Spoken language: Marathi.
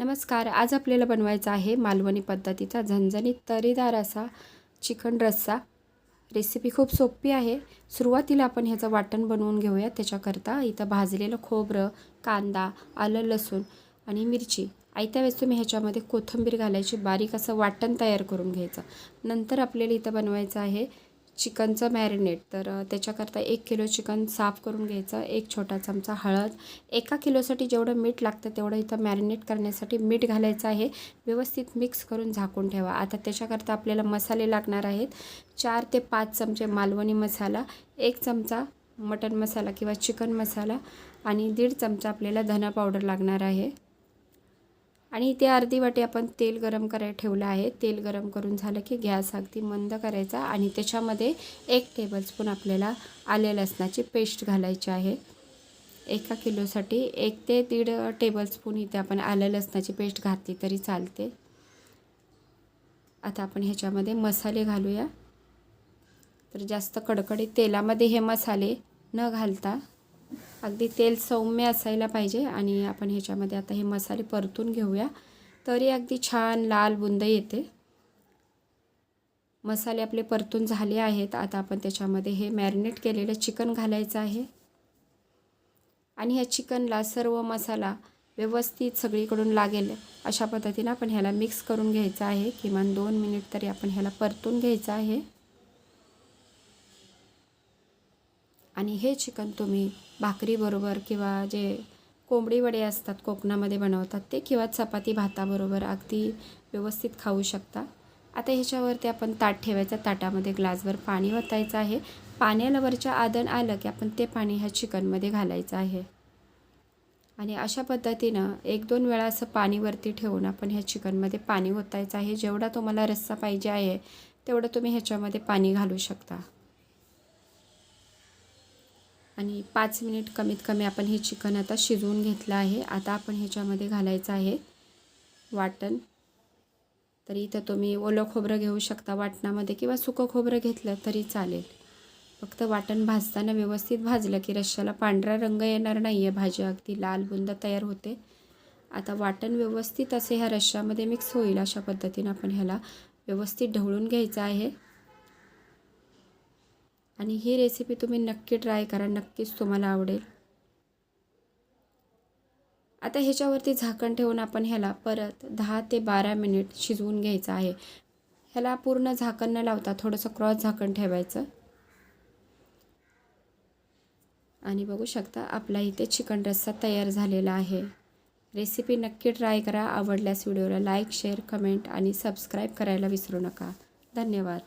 नमस्कार आज आपल्याला बनवायचा आहे मालवणी पद्धतीचा झणझणीत तरीदार असा चिकन रस्सा. रेसिपी खूप सोपी आहे. सुरुवातीला आपण ह्याचं वाटण बनवून घेऊया. त्याच्याकरता इथं भाजलेलं खोबरं कांदा आलं लसूण आणि मिरची. आयत्या वेळेस तुम्ही ह्याच्यामध्ये कोथिंबीर घालायची बारीक असं वाटण तयार करून घ्यायचं. नंतर आपल्याला इथं बनवायचं आहे चिकनचं मॅरिनेट तर त्याच्याकरता एक किलो चिकन साफ करून घ्यायचं. एक छोटा चमचा हळद. एका किलोसाठी जेवढं मीठ लागतं तेवढं इथं मॅरिनेट करण्यासाठी मीठ घालायचं आहे. व्यवस्थित मिक्स करून झाकून ठेवा. आता त्याच्याकरता आपल्याला मसाले लागणार आहेत. चार ते पाच चमचे मालवणी मसाला एक चमचा मटन मसाला किंवा चिकन मसाला आणि दीड चमचा आपल्याला धना पावडर लागणार आहे. आणि इथे अर्धी वाटी आपण तेल गरम करायला ठेवलं आहे. तेल गरम करून झालं की गॅस अगदी मंद करायचा आणि त्याच्यामध्ये एक टेबलस्पून आपल्याला आले लसणाची पेस्ट घालायची आहे. एका किलोसाठी एक ते दीड टेबलस्पून इथे आपण आलं लसणाची पेस्ट घातली तरी चालते. आता आपण ह्याच्यामध्ये मसाले घालूया. तर जास्त कडकडीत तेलामध्ये हे मसाले न घालता अगदी तेल सौम्य असायला पाहिजे आणि आपण ह्याच्यामध्ये आता हे मसाले परतून घेऊया. तरी अगदी छान लाल बुंद येते. मसाले आपले परतून झाले आहेत. आता आपण त्याच्यामध्ये हे मॅरिनेट केलेलं चिकन घालायचं आहे. आणि ह्या चिकनला सर्व मसाला व्यवस्थित सगळीकडून लागेल अशा पद्धतीनं आपण ह्याला मिक्स करून घ्यायचं आहे. किमान दोन मिनिट तरी आपण ह्याला परतून घ्यायचं आहे. आणि हे चिकन तुम्ही भाकरीबरोबर किंवा जे कोंबडी वडे असतात कोकणामध्ये बनवतात ते किंवा चपाती भाताबरोबर अगदी व्यवस्थित खाऊ शकता. आता ह्याच्यावरती आपण ताट ठेवायचं. ताटामध्ये ग्लासभर पाणी ओतायचं आहे. पाण्याला वरच्या आदन आलं की आपण ते पाणी ह्या चिकनमध्ये घालायचं आहे. आणि अशा पद्धतीनं एक दोन वेळा असं पाणीवरती ठेवून आपण ह्या चिकनमध्ये पाणी ओतायचं आहे. जेवढा तुम्हाला रस्सा पाहिजे आहे तेवढं तुम्ही ह्याच्यामध्ये पाणी घालू शकता. आणि पाच मिनिट कमीत कमी आपण हे चिकन आता शिजवून घेतलं आहे. आता आपण ह्याच्यामध्ये घालायचं आहे वाटण. तर इथं तुम्ही ओलं खोबरं घेऊ शकता वाटणामध्ये किंवा सुकं खोबरं घेतलं तरी चालेल. फक्त वाटण भाजताना व्यवस्थित भाजलं की रश्श्याला पांढरा रंग येणार नाही आहे भाजी अगदी लाल बुंद तयार होते. आता वाटण व्यवस्थित असे ह्या रश्श्यामध्ये मिक्स होईल अशा पद्धतीनं आपण ह्याला व्यवस्थित ढवळून घ्यायचं आहे. आणि ही रेसिपी तुम्ही नक्की ट्राय करा नक्कीच तुम्हाला आवडेल. आता ह्याच्यावरती झाकण ठेवून आपण ह्याला परत दहा ते बारा मिनिट शिजवून घ्यायचं आहे. ह्याला पूर्ण झाकण न लावता थोडंसं क्रॉस झाकण ठेवायचं. आणि बघू शकता आपला इथे चिकन रस्सा तयार झालेला आहे. रेसिपी नक्की ट्राय करा. आवडल्यास व्हिडिओला लाईक शेअर कमेंट आणि सबस्क्राईब करायला विसरू नका. धन्यवाद.